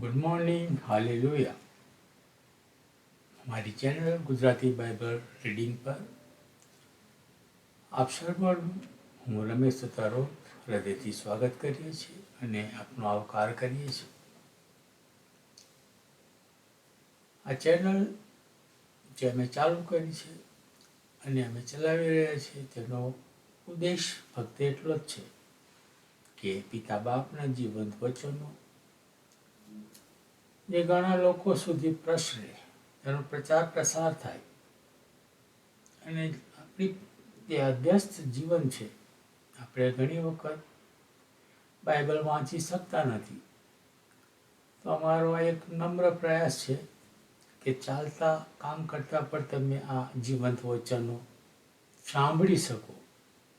Good morning hallelujah મારી channel Gujarati Bible reading પર આપ સર્વનું હું રમેશ સતારો હૃદયથી સ્વાગત કરીએ છીએ અને આપનો આવકાર કરીએ છીએ। આ ચેનલ જે અમે ચાલુ કરી છે અને અમે ચલાવી રહ્યા છીએ, તેનો ઉદ્દેશ ફક્ત એટલો જ છે કે પિતા બાપના જીવંત વચનો જે ઘણા લોકો સુધી પ્રસરે. તેનો પ્રચાર પ્રસાર થાય. અને આપણી જે અભ્યસ્ત જીવન છે, આપણે ઘણી વખત બાઇબલ વાંચી શકતા નથી. તો અમારો એક નમ્ર પ્રયાસ છે કે ચાલતા કામ કરતાં પણ તમે આ જીવંત વચનો સાંભળી શકો.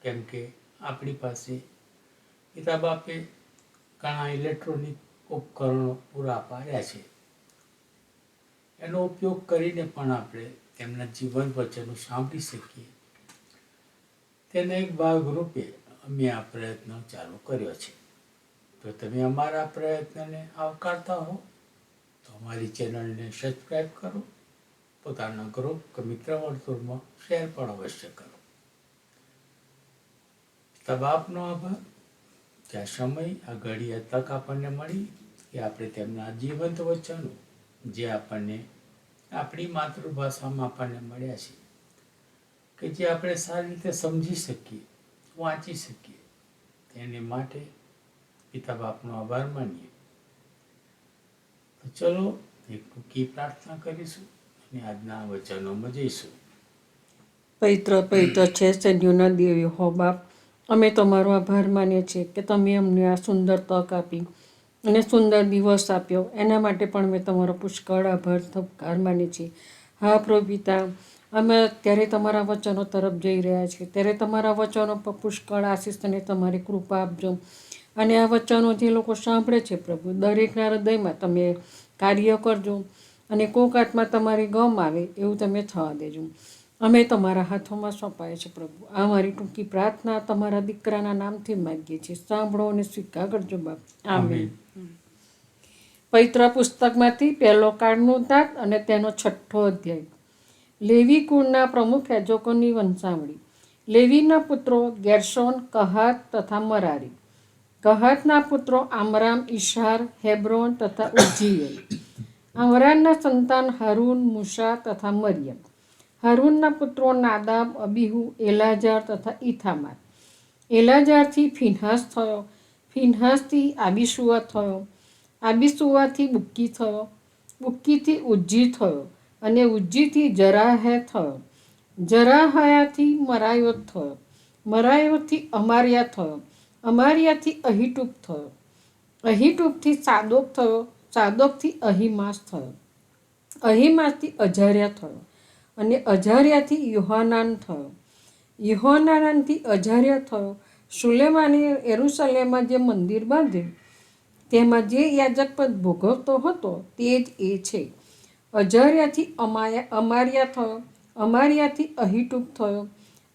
કેમ કે આપણી પાસે કિતાબ આપે ઘણા ઇલેક્ટ્રોનિક ઉપકરણો પૂરા પાડ્યા છે. એનો ઉપયોગ કરીને પણ આપણે તેમના જીવન વચનો સાંભળી શકીએ. તેના એક ભાગરૂપે અમે આ પ્રયત્ન ચાલુ કર્યો છે. તો તમે અમારા પ્રયત્નને આવકારતા હો, તો અમારી ચેનલને સબસ્ક્રાઈબ કરો, પોતાના ગ્રુપ કે મિત્ર વર્તુળમાં શેર પણ અવશ્ય કરો. તબ આપનો આભાર. કે આ સમય, આ ઘડી તક આપણને મળી કે આપણે તેમના જીવંત વચનો જે આપણને આપણી માતૃભાષામાં આપણને મળ્યા છે કે જે આપણે સારી રીતે સમજી શકીએ, વાંચી શકીએ, તેને માટે પિતા બાપનો આભાર માનીએ. તો ચલો એક ટૂંકી પ્રાર્થના કરીશું અને આજના વચનોમાં જઈશું. પવિત્ર પવિત્ર છે સૈન્યોના દેવી હો બાપ. અમે તમારો આભાર માનીએ છીએ કે તમે અમને આ સુંદર તક આપી. અને સુંદર દિવસ આપ્યો. એના માટે પણ મેં તમારો પુષ્કળ આભાર. થપકાર માની છીએ હા પ્રભુ અમે અત્યારે તમારા વચનો તરફ જઈ રહ્યા છીએ. ત્યારે તમારા વચનો પર પુષ્કળ આશીષ અને તમારી કૃપા આપજો. અને આ વચનો જે લોકો સાંભળે છે પ્રભુ, દરેકના હૃદયમાં તમે કાર્ય કરજો અને કોક આત્મા તમારી ગમ આવે એવું તમે થવા દેજો. અમે તમારા હાથોમાં સોંપાય છે પ્રભુ. આ મારી ટૂંકી પ્રાર્થના તમારા દીકરાના નામથી માગીએ છીએ. સાંભળો અને સ્વીકાર કરજો બાપ આમે પવિત્ર પુસ્તકમાંથી પહેલો કાળનું તાત અને તેનો છઠ્ઠો અધ્યાય. લેવી કુળના પ્રમુખ યાજકોની વંશાવળી. લેવીના પુત્રો ગેરસોન કહાત તથા મરારી. કહાતના પુત્રો આમરામ ઈશાર હેબ્રોન તથા ઉજ્જીએલ. આમરાનના સંતાન હરુન મુશા તથા મરિયમ. હરૂનના પુત્રો નાદાબ અબીહુ, એલાજાર તથા ઇથામાર એલાજારથી ફિનહાસ થયો. ફિનહાસથી આબિસુઆ થયો. આબિસુઆથી બુક્કી થયો. બુક્કીથી ઉજ્જી થયો અને ઉજ્જીથી જરાહે થયો. જરાહયાથી મરાયો થયો. મરાયોથી અમારિયા થયો. અમારિયાથી અહીટૂબ થયો. અહીટૂબથી સાદોક થયો. સાદોકથી અહીમાસ થયો. અહીમાસથી અજાર્યા થયો. અને અજાર્યાથી યુહાનાન થયો. યુહાનાનથી અજાર્યા થયો. સુલેમાની એરુસલેમમાં જે મંદિર બાંધ્યું તેમાં જે યાજક પદ ભોગવતો હતો, તે જ એ છે. અજાર્યાથી અમાયા, અમારિયા થયો. અમારિયાથી અહીટૂબ થયો.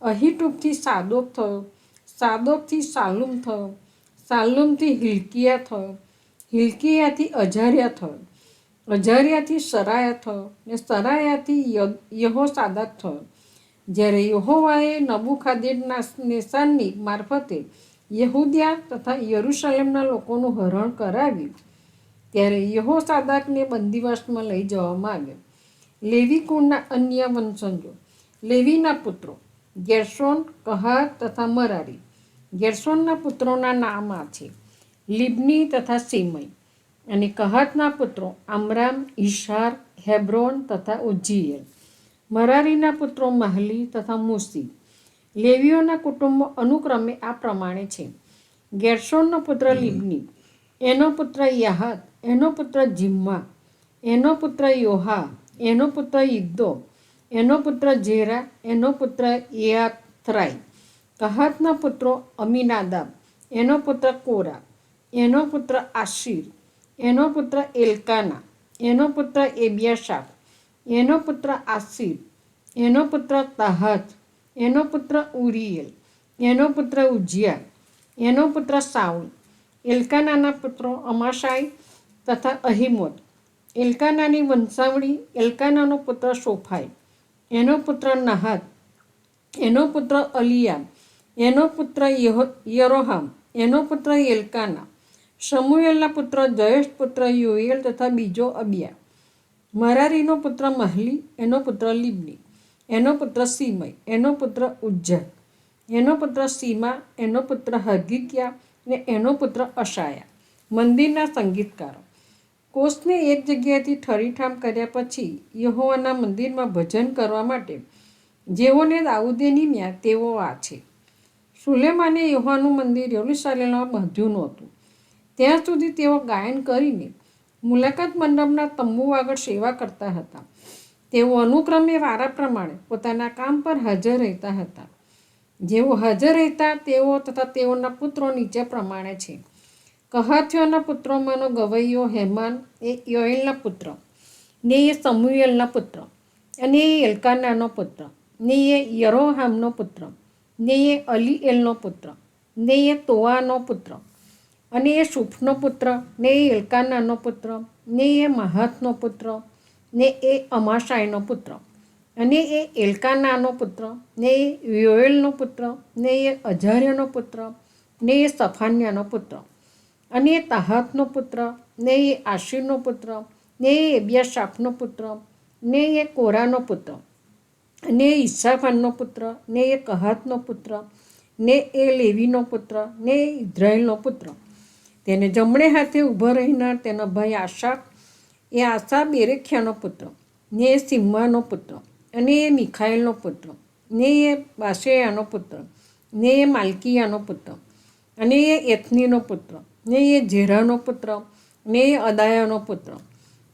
અહીટૂબથી સાદોક થયો. સાદોકથી સાલુમ થયો. સાલુમથી હિલકિયા થયો. હિલકિયાથી અજાર્યા થયો. અજાર્યાથી સરાયા થયો ને સરાયાથી યહો સાદાત થયો. જ્યારે યહોવાએ નબુખાદેડના નેસાનની મારફતે યહૂદિયા તથા યરુશલેમના લોકોનું હરણ કરાવ્યું, ત્યારે યહો સાદાકને બંદીવાસમાં લઈ જવામાં આવ્યો. લેવી કુળના અન્ય વંશજો, લેવીના પુત્રો, ગેરસોન, કહાર તથા મરારી. ગેરસોનના પુત્રોના નામ આ છે. લિબની તથા સિમય અને કહતના પુત્રો આમરામ, ઈશાર, હેબ્રોન તથા ઉજ્જીયલ મરારીના પુત્રો મહલી તથા મુસી. લેવીઓના કુટુંબો અનુક્રમે આ પ્રમાણે છે. ગેરસોનનો પુત્ર લિબની. એનો પુત્ર યાહત એનો પુત્ર જિમ્મા. એનો પુત્ર યોહા. એનો પુત્ર ઈદ્દો એનો પુત્ર ઝેરા એનો પુત્ર યાથરાઈ કહાતના પુત્રો અમીનાદાબ. એનો પુત્ર કોરા. એનો પુત્ર આશીર. એનો પુત્ર એલકાના એનો પુત્ર એબિયાશાફ એનો પુત્ર આસિફ એનો પુત્ર તાહત એનો પુત્ર ઉરિયેલ એનો પુત્ર ઉજિયા એનો પુત્ર સાઉલ, એલ્કાનાના પુત્રો અમાશાઈ તથા અહિમોદ, એલ્કાનાની વંશાવળી, એલ્કાનાનો પુત્ર સોફાઈ એનો પુત્ર નાહત એનો પુત્ર અલિયા એનો પુત્ર યરોહામ એનો પુત્ર એલ્કાના સમુએલના પુત્ર જયેશ પુત્ર, યુએલ તથા બીજો અબિયા. મરારીનો પુત્ર મહલી, એનો પુત્ર લિબની, એનો પુત્ર સીમય એનો પુત્ર ઉજ્જન, એનો પુત્ર સીમા, એનો પુત્ર હગીક્યા ને એનો પુત્ર અશાયા. મંદિરના સંગીતકારો. કોષને એક જગ્યાએથી ઠરીઠામ કર્યા પછી યહોવાના મંદિરમાં ભજન કરવા માટે જેઓને દાઉદે નિમ્યા તેઓ આ છે. સુલેમાને યહોવાનું મંદિર યરુસાલેમમાં બાંધ્યું નહોતું. ત્યાં સુધી તેઓ ગાયન કરીને મુલાકાત મંડપના તંબુ આગળ સેવા કરતા હતા. તેઓ અનુક્રમે વારા પ્રમાણે પોતાના કામ પર હાજર રહેતા હતા. જેઓ હાજર રહેતા તેઓ તથા તેઓના પુત્રો નીચે પ્રમાણે છે. કહાથીઓના પુત્રોમાંનો ગવૈયો હેમાન, એ યોએલના પુત્ર, ને એ સમુએલના પુત્ર, અને એ એલ્કાનાનો પુત્ર, ને એ યરોહામનો પુત્ર, ને એ અલીએલનો પુત્ર, ને એ તોવાનો પુત્ર અને એ સુફનો પુત્ર ને એ એલકાનાનો પુત્ર ને એ મહાથનો પુત્ર ને એ અમાશાયનો પુત્ર અને એ એલ્કાનાનો પુત્ર ને એ યોએલનો પુત્ર ને એ અજાર્યનો પુત્ર ને એ સફાન્યાનો પુત્ર અને એ તાહાતનો પુત્ર ને એ આશીરનો પુત્ર ને એ એબિયાશાફનો પુત્ર ને એ કોરાનો પુત્ર ને એ ઈસાફાનનો પુત્ર ને એ કહાતનો પુત્ર ને એ લેવીનો પુત્ર ને એ ઇઝરાયલનો પુત્ર તેને જમણે હાથે ઊભો રહેનાર તેનો ભાઈ આશા, એ આશા બેરેખ્યાનો પુત્ર, ને એ સિમ્માનો પુત્ર, અને એ મિખાઇલનો પુત્ર, ને એ બાશેયાનો પુત્ર, ને એ માલકીયાનો પુત્ર, અને એ એથનીનો પુત્ર, ને એ ઝેરાનો પુત્ર, ને એ અદાયાનો પુત્ર,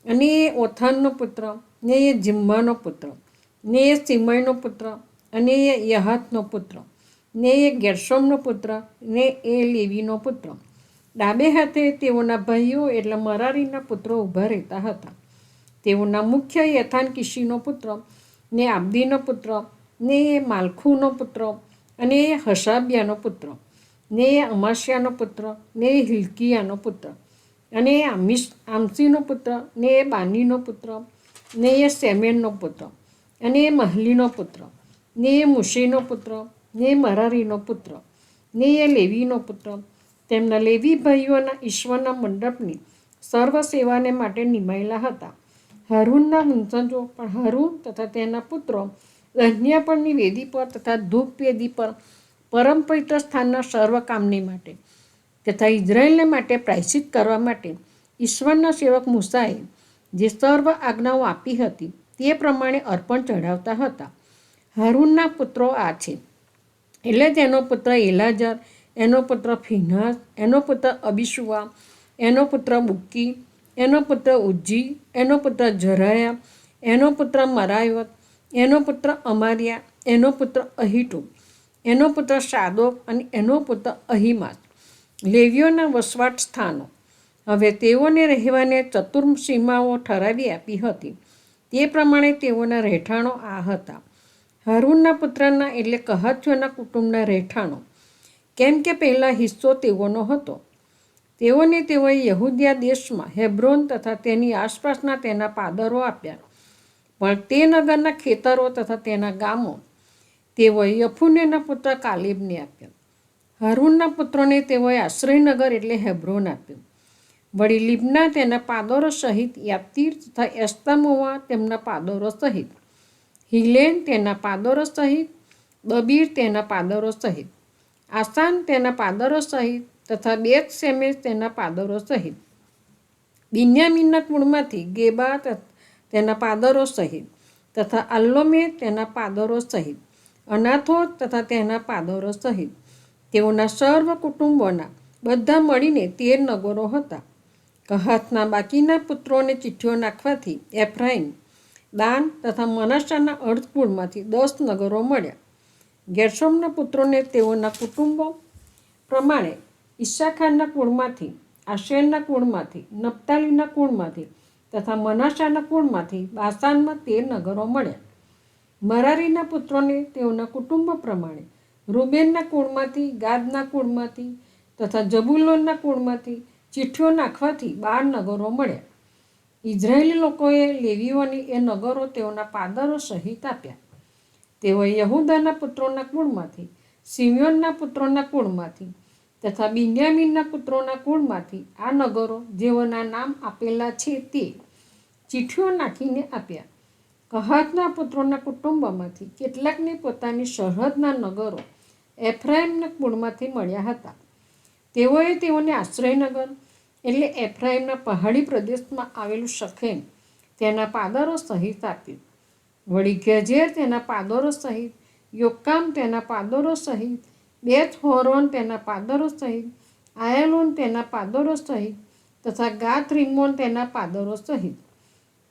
અને એ ઓથાનનો પુત્ર, ને એ જિમ્માનો પુત્ર, ને એ સિમયનો પુત્ર, અને એ યહાતનો પુત્ર, ને એ ગેરસોમનો પુત્ર, ને એ લેવીનો પુત્ર. ડાબે હાથે તેઓના ભાઈઓ એટલે મરારીના પુત્રો ઊભા રહેતા હતા. તેઓના મુખ્ય યથાન કિશીનો પુત્ર, ને આબદીનો પુત્ર, ને એ માલખુનો પુત્ર, અને એ હસાબિયાનો પુત્ર, ને એ અમાસ્યાનો પુત્ર, ને એ હિલકિયાનો પુત્ર, અને એ આમિશ આમસીનો પુત્ર, ને એ બાનીનો પુત્ર, ને એ સેમેનનો પુત્ર, અને એ મહલીનો પુત્ર, ને એ મુશીનો પુત્ર, ને મરારીનો પુત્ર, ને એ લેવીનો પુત્ર તેમના લેવી ભાઈઓના ઈશ્વરના મંડપની સર્વ સેવાને માટે નિમાયેલા હતા. હારૂનના વંશજો પણ હારૂન તથા તેના પુત્રો દહન્યાપણની વેદી પર તથા ધૂપ વેદી પર પરમ પવિત્ર સ્થાનના સર્વ કામની માટે તથા ઇઝરાયલને માટે પ્રાયશ્ચિત કરવા માટે ઈશ્વરના સેવક મૂસાએ જે સર્વ આજ્ઞાઓ આપી હતી તે પ્રમાણે અર્પણ ચઢાવતા હતા. હારૂનના પુત્રો આ છે. એટલે તેનો પુત્ર એલાજાર એનો પુત્ર ફિનાસ એનો પુત્ર અબિશુઆ એનો પુત્ર બુક્કી એનો પુત્ર ઉજ્જી એનો પુત્ર જરાયા એનો પુત્ર મરાયવત એનો પુત્ર અમારિયા એનો પુત્ર અહિટુ એનો પુત્ર શાદોક અને એનો પુત્ર અહિમાસ લેવીઓના વસવાટ સ્થાનો હવે તેઓને રહેવાને ચતુર્મ સીમાઓ ઠરાવી આપી હતી તે પ્રમાણે તેઓના રહેઠાણો આ હતા હારૂનના પુત્રના એટલે કહાથ્યોના કુટુંબના રહેઠાણો કેમ કે પહેલાં હિસ્સો તેઓનો હતો તેઓને તેઓએ યહૂદિયા દેશમાં હેબ્રોન તથા તેની આસપાસના તેના પાદરો આપ્યા. પણ તે નગરના ખેતરો તથા તેના ગામો તેઓએ યફુનેના પુત્ર કાલિબને આપ્યા. હારૂનના પુત્રોને તેઓએ આશ્રયનગર એટલે હેબ્રોન આપ્યું. વળી લીબના તેના પાદરો સહિત યાતીર તથા એસ્તામોવા તેમના પાદરો સહિત. હિલેન તેના પાદરો સહિત. બબીર તેના પાદરો સહિત. આસાન તેના પાદરો સહિત તથા બેત સેમેશ તેના પાદરો સહિત. બિન્યામીનના કુળમાંથી ગેબા તેના પાદરો સહિત તથા અલ્લોમે તેના પાદરો સહિત અનાથો તથા તેના પાદરો સહિત. તેઓના સર્વ કુટુંબોના બધા મળીને તેર નગરો હતા. કહાતના બાકીના પુત્રોને ચિઠ્ઠીઓ નાખવાથી એફ્રાઇન દાન તથા મનાશાના અર્ધકુળમાંથી દસ નગરો મળ્યા. ગેરશોમના પુત્રોને તેઓના કુટુંબો પ્રમાણે ઈશાખારના કુળમાંથી, આશેરના કુળમાંથી નપ્તાલીના કુળમાંથી તથા મનાશાના કુળમાંથી બાસાનમાં તેર નગરો મળ્યા. મરારીના પુત્રોને તેઓના કુટુંબ પ્રમાણે રૂબેનના કુળમાંથી, ગાદના કુળમાંથી તથા જબુલોનના કુળમાંથી ચિઠ્ઠીઓ નાખવાથી બાર નગરો મળ્યા. ઇઝરાયેલી લોકોએ લેવીઓની એ નગરો તેઓના પાદરો સહિત આપ્યા. તેઓએ યહૂદાના પુત્રોના કુળમાંથી, સિમિયોનના પુત્રોના કુળમાંથી તથા બિન્યામીનના પુત્રોના કુળમાંથી આ નગરો જેઓના નામ આપેલા છે તે ચીઠીઓ નાખીને આપ્યા. કહાતના પુત્રોના કુટુંબમાંથી કેટલાકને પોતાની સરહદના નગરો એફ્રાઇમના કુળમાંથી મળ્યા હતા. તેઓએ તેઓને આશ્રયનગર એટલે એફ્રાઇમના પહાડી પ્રદેશમાં આવેલું શખેમ તેના પાદરો સહિત આપ્યું. વળી ગેજેર તેના પાદરો સહિત, યોક્કામ તેના પાદરો સહિત બેથ હોરોન તેના પાદરો સહિત, આયલોન તેના પાદરો સહિત, તથા ગાત રિમોન તેના પાદરો સહિત.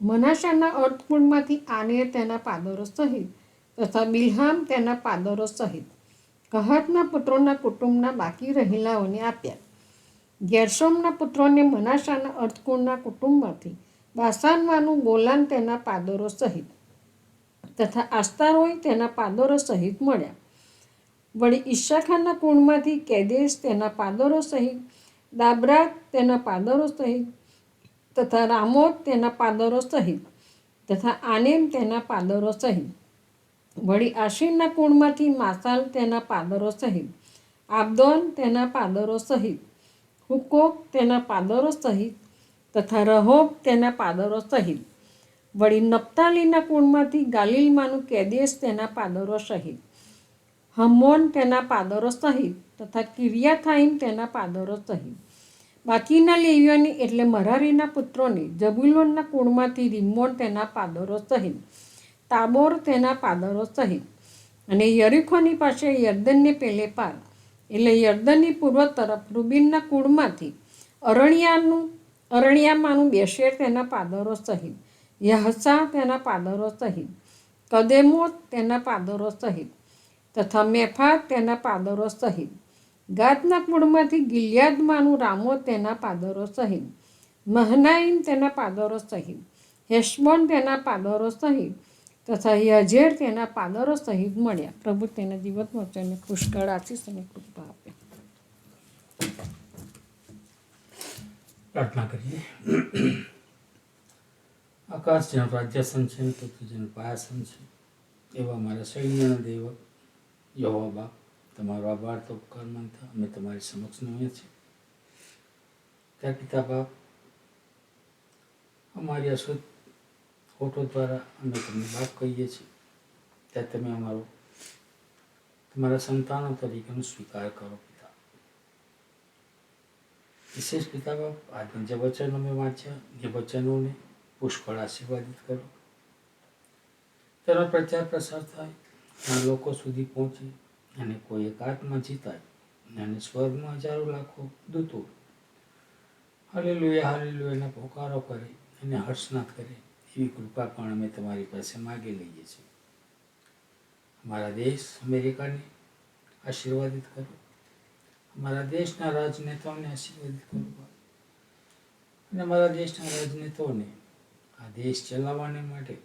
મનાશાના અર્થકુંડમાંથી આનેર તેના પાદરો સહિત, તથા બિલહામ તેના પાદરો સહિત. કહતના પુત્રોના કુટુંબના બાકી રહેલાઓને આપ્યા. ગેરસોમના પુત્રોને મનાશાના અર્થકુંડના કુટુંબમાંથી, બાસાનવાનું ગોલાન તેના પાદરો સહિત. તથા આસ્તારોય તેના પાદરો સહિત મળ્યા. વળી ઈશાખાના કુંડમાંથી કેદેશ તેના પાદરો સહિત દાબરા તેના પાદરો સહિત તથા રામોત તેના પાદરો સહિત તથા આનેમ તેના પાદરો સહિત. વળી આશીરના કુંડમાંથી માસાલ તેના પાદરો સહિત, આબદોન તેના પાદરો સહિત, હુકોક તેના પાદરો સહિત તથા રહોબ તેના પાદરો સહિત. વળી નપ્તાલીના કુળમાંથી ગાલિલમાંનું કેદેશ તેના પાદરો સહિત, હમોન તેના પાદરો સહિત તથા કિરિયાથાઈમ તેના પાદરો સહિત. બાકીના લેવીઓની એટલે મરારીના પુત્રોની, જબુલોનના કુળમાંથી રિમ્મોન તેના પાદરો સહિત, તાબોર તેના પાદરો સહિત અને યરીખોની પાસે યર્દનને પેલે પાર એટલે યર્દનની પૂર્વ તરફ રૂબીનના કુળમાંથી અરણ્યાનું, અરણ્યામાંનું બેસેર તેના પાદરો સહિત યહસા તેના પાદરો સહિત. કદેમોત તેના પાદરો સહિત. તથા મેફા તેના પાદરો સહિત. ગાતના કુળમાંથી ગિલિયાદમાંનું રામો તેના પાદરો સહિત. મહનાઈમ તેના પાદરો સહિત. હેશબોન તેના પાદરો સહિત. તથા યજેર તેના પાદરો સહિત મળ્યા. પ્રભુ તેના જીવત વચનને પુષ્કળ આશીષ અને કૃપા આપે. પ્રાર્થના કરીએ. આકાશ જેનું રાજ્યસન છે પૃથ્વી જેનું પાયાસન છે એવા મારા સૈન્યના દેવ યહોબા તમારો આભાર તો ઉપકાર માનતા અમે તમારી સમક્ષ નહીં છીએ. ત્યાં પિતા બાપ, અમારી અશુદ્ધ ફોટો દ્વારા અમે તમને બાપ કહીએ છીએ. ત્યાં તમે અમારો, તમારા સંતાનો તરીકેનો સ્વીકાર કરો પિતા. વિશેષ પિતા બાપ, આજના જે વચનો મેં વાંચ્યા, જે વચનોને પુષ્કળ આશીર્વાદિત કરો. તેનો પ્રચાર પ્રસાર થાય લોકો સુધી પહોંચે અને કોઈ એક આત્મા જીતાય અને સ્વર્ગમાં હજારો લાખો દૂતો હાલે લોયા હાલે લોયાના પોકારો કરે અને હર્ષના કરે એવી કૃપા પણ અમે તમારી પાસે માગી લઈએ છીએ. અમારા દેશ અમેરિકાને આશીર્વાદિત કરો. અમારા દેશના રાજનેતાઓને આશીર્વાદિત કરો. અને અમારા દેશના રાજનેતાઓને આ દેશ ચલાવવાને માટે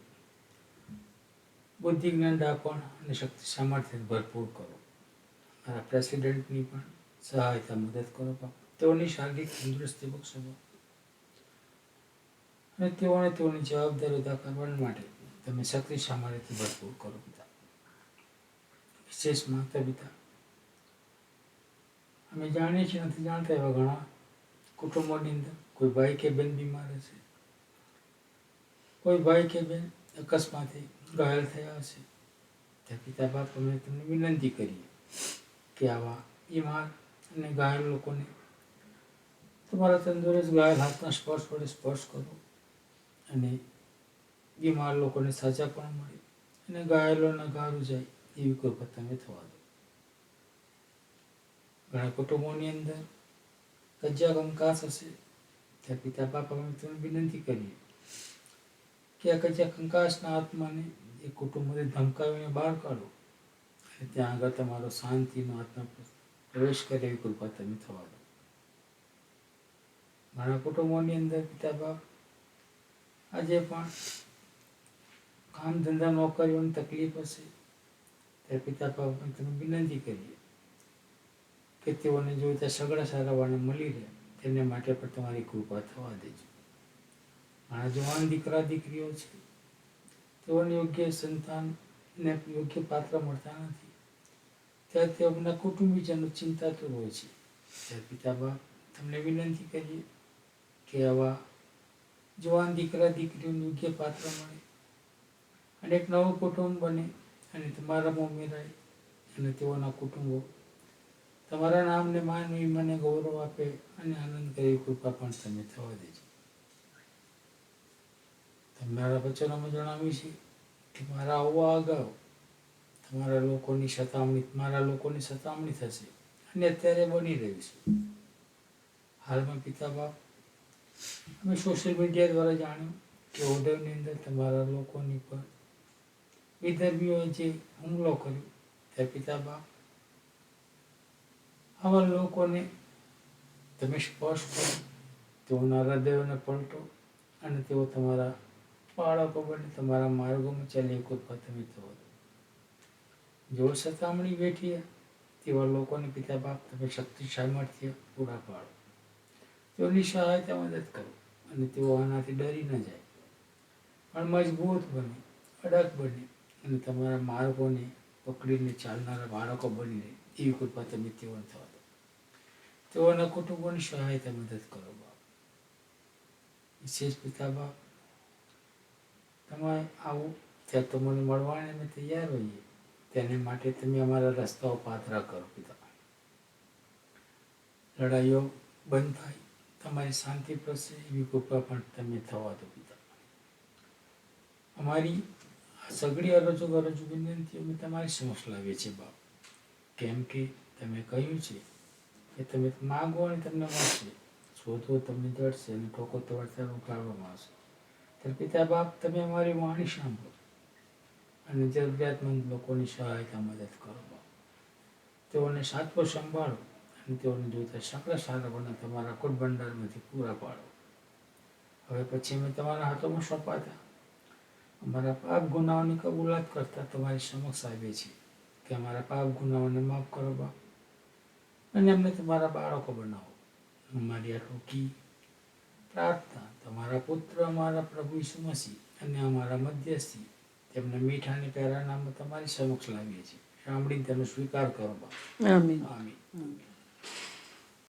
બુદ્ધિ જ્ઞાન દાપણ અને શક્તિ સામર્થ્ય ભરપૂર કરો. મારા પ્રેસિડેન્ટની પણ સહાયતા મદદ કરો તેઓની શારીરિક તંદુરસ્તી બક્ષો અને તેઓને તેઓની જવાબદારી અદા કરવા માટે તમે શક્તિ સામર્થ્ય ભરપૂર કરો પિતા. વિશેષ માતા પિતા. અમે જાણીએ છીએ, નથી જાણતા એવા ઘણા કુટુંબોની અંદર કોઈ ભાઈ કે બેન બીમાર હશે. કોઈ ભાઈ કે બેન અકસ્માતે ઘાયલ થયા હશે. ત્યાં પિતા બાપ અમે તમને વિનંતી કરીએ કે આવા બીમાર અને ઘાયલ લોકોને તમારા તંદુરસ્ત, ઘાયલ હાથના સ્પર્શ વડે સ્પર્શ કરો અને બીમાર લોકોને સાજા પણ મળે અને ઘાયલોના ગારું જાય એવી કૃપા તમે થવા દો. ઘણા કુટુંબોની અંદર કજ્જા કંકાસ હશે. ત્યાં પિતા બાપ અમે તમને વિનંતી કરીએ કે આ કજ્જા કંકાસના આત્માને એ કુટુંબમાંથી ધમકાવીને બહાર કાઢો ત્યાં આગળ તમારો શાંતિનો આત્મા પ્રવેશ કરે એવી કૃપા તમે થવા દો. ઘણા કુટુંબોની અંદર પિતા બાપ, આજે પણ કામ ધંધા નોકરીઓની તકલીફ હશે, ત્યારે પિતા બાપ તમે વિનંતી કરીએ કે તેઓને જો ત્યાં સગડા વાળા મળી રહે તેને માટે પણ તમારી કૃપા થવા દેજો. મારા જવાન દીકરા દીકરીઓ છે. તેઓને યોગ્ય સંતાનને યોગ્ય પાત્ર મળતા નથી. ત્યારે અમના કુટુંબીજનો ચિંતાતુર હોય છે. ત્યારે પિતા બાપ તમને વિનંતી કરીએ કે આવા જવાન દીકરા દીકરીઓને યોગ્ય પાત્ર મળે. અને એક નવું કુટુંબ બને અને તમારામાં ઉમેરાય અને તેઓના કુટુંબો તમારા નામને માન મને ગૌરવ આપે અને આનંદ કરી કૃપા પણ તમે થવા દેજો. તમારા વચનોમાં જણાવ્યું છે કે મારા આવવા અગાઉ તમારા લોકોની સતામણી, મારા લોકોની સતામણી થશે અને અત્યારે બની રહ્યું છે. હાલમાં પિતા બાપ અમે સોશિયલ મીડિયા દ્વારા જાણ્યું કે ઓર્ડરની અંદર તમારા લોકોની પર વિધર્મીઓએ જે હુમલો કર્યો તે પિતા બાપ આવા લોકોને તમે સ્પર્શ કરો તેઓના હૃદયોને પલટો અને તેઓ તમારા બાળકો બને તમારા માર્ગોમાં ચાલી કોઈ તમે તો જો સતામણી બેઠી તેવા લોકોને પિતા બાપ તમે શક્તિ સામર્થ્ય પૂરા પાડો. તેઓની સહાયતા મદદ કરો અને તેઓ આનાથી ડરી ન જાય. પણ મજબૂત બને, અડગ બને અને તમારા માર્ગોને પકડીને ચાલનારા બાળકો બની રહે, એવી કૃપા તમે તેઓને થવા દો. તેઓના કુટુંબોની સહાયતા મદદ કરો બાપ. વિશેષ પિતા બાપ તમે આવું ત્યાં તો મને મળવાને અમે તૈયાર હોઈએ, તેને માટે તમે અમારા રસ્તાઓ પાતળા કરો પિતા. લડાઈઓ બંધ થાય, તમારી શાંતિ પ્રસરે એવી કૃપા પણ તમે થવા દો પિતા. અમારી સગડી અરજો ગરજો વિનંતી અમે તમારી સમક્ષ લાવીએ છીએ બાપ. કેમ કે તમે કહ્યું છે કે તમે માગો અને તમને મળશે. શોધો તમને જડશે અને ઠોકો તો વળતા ઉકાળવામાં આવશે. ત્યારે પિતા બાપ તમે અમારી વાણી સાંભળો. અને જરૂરિયાતમંદ લોકોની સહાયતા મદદ કરો. તેઓને સાચવો સંભાળો અને તેઓને જોતા સકળ સારા તમારા કુટ ભંડારમાંથી પૂરા પાડો. હવે પછી અમે તમારા હાથોમાં સોંપાતા. અમારા પાપ ગુનાઓની કબૂલાત કરતા તમારી સમક્ષ આવીએ છીએ કે અમારા પાપ ગુનાઓને માફ કરો બાપ. અને અમને તમારા બાળકો બનાવો. અમારી આ ટૂંકી પ્રાર્થના. તમારા પુત્ર અમારા પ્રભુ ઈસુ મસીહ અને અમારા મધ્યસ્થી તેમના મીઠા અને પ્યારા નામમાં તમારી સમક્ષ લાવીએ છીએ. સાંભળીને તેનો સ્વીકાર કરો આમીન.